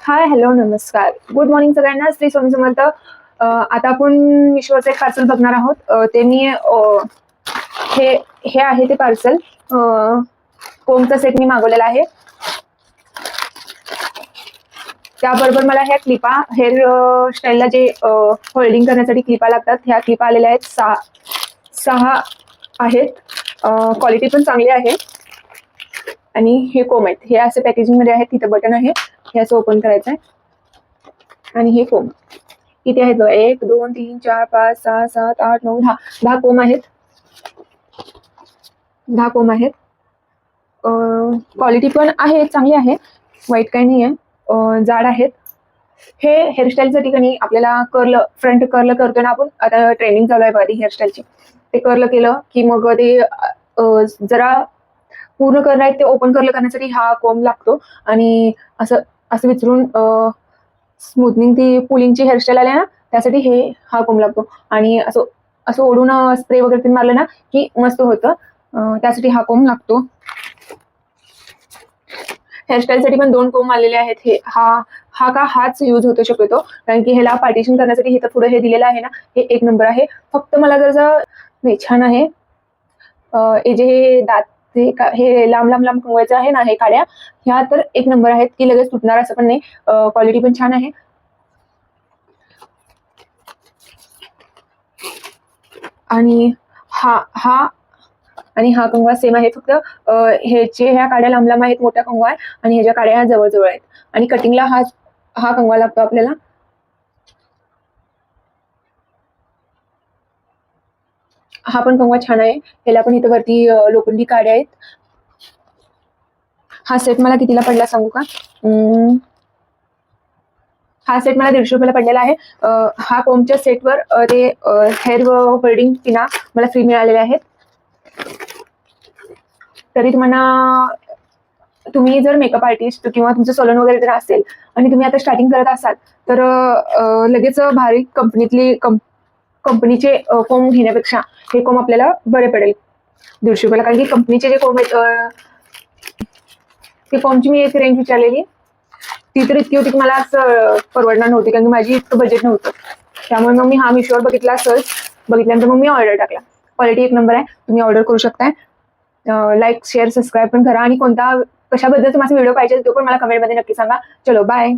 हाय hello नमस्कार. Good morning सगळ्यांना. श्री स्वामी समर्थ. आता आपण विश्वाचं एक पार्सल बघणार आहोत. त्यांनी ते मी हे हे आहे ते पार्सल कोमचा सेट मी मागवलेला आहे? त्याबरोबर मला ह्या क्लिपा हेअर स्टाईलला जे होल्डिंग करण्यासाठी क्लिपा लागतात ह्या क्लिपा आलेल्या आहेत. सहा सहा आहेत. क्वालिटी पण चांगली आहे. आणि हे कोम आहेत. हे असे पॅकेजिंगमध्ये आहेत तिथं बटन आहे. हे असं ओपन करायचं आहे आणि हे कोम किती आहेत बघा एक दोन तीन चार पाच सहा सात आठ नऊ दहा. दहा कोम आहेत. दहा कोम आहेत. क्वालिटी पण आहे चांगली आहे. वाईट काही नाही आहे जाड आहेत. हे हेअरस्टाईलसाठी ठिकाणी आपल्याला कर्ल फ्रंट कर्ल करतो ना आपण आता ट्रेनिंग चालू आहे बघा हेअरस्टाईलची ते कर्ल केलं की मग ते जरा पूर्ण करणं आहेत ते ओपन कर्ल करण्यासाठी हा कोंब लागतो. आणि असं असं विचारून स्मूथनिंग ती पुलिंगची हेअरस्टाईल आली ना त्यासाठी हे हा कोंब लागतो. आणि असं असं ओढून स्प्रे वगैरे ते मारलं ना की मस्त होतं. त्यासाठी हा कोंब लागतो. हेअरस्टाईलसाठी पण दोन कोंब आलेले आहेत. हे हा हा का हाच यूज होतो शक्यतो. कारण की ह्याला पार्टिशन करण्यासाठी हे तर पुढे हे दिलेलं आहे ना हे एक नंबर आहे. फक्त मला जर नाही छान आहे. हे जे हे दात हे हे लांब लांब लांब कंगवायचं आहे ना हे काड्या. ह्या तर एक नंबर आहेत की लगेच तुटणार असं पण नाही. क्वालिटी पण छान आहे. आणि हा हा आणि हा कंगवा सेम आहे. फक्त ह्याचे ह्या काड्या लांब लांब आहेत मोठ्या कंगवा आहे आणि ह्याच्या काड्या ह्या जवळजवळ आहेत. आणि कटिंगला हा हा कंगवा लागतो आपल्याला. हा पण कंगवा छान आहे. ह्याला पण इथं वरती लोखंडी काड्या आहेत. हा सेट मला कितीला पडला सांगू का? हा सेट मला दीडशे रुपयाला पडलेला आहे. हा कोमच्या सेटवर ते हेअर होल्डिंग पिना मला फ्री मिळालेल्या आहेत. तरी तुम्हाला तुम्ही जर मेकअप आर्टिस्ट किंवा तुमचं सलून वगैरे जर असेल आणि तुम्ही आता स्टार्टिंग करत असाल तर लगेच भारी कंपनीतली कंपनीचे कोम घेण्यापेक्षा हे कोम आपल्याला बरे पडेल. दीडशे रुपयाला. कारण की कंपनीचे जे कोम आहेत ते फॉर्मची मी एक रेंज विचारलेली. ती तर इतकी होती की मला असं परवडणार नव्हती. कारण की माझी इतकं बजेट नव्हतं. त्यामुळे मग मी हा मिशोवर बघितला सर्च बघितल्यानंतर मग मी ऑर्डर टाकला. क्वालिटी एक नंबर आहे. तुम्ही ऑर्डर करू शकताय. लाईक शेअर सबस्क्राईब पण करा. आणि कोणता कशाबद्दल माझा व्हिडिओ पाहिजे तो पण मला कमेंटमध्ये नक्की सांगा. चलो बाय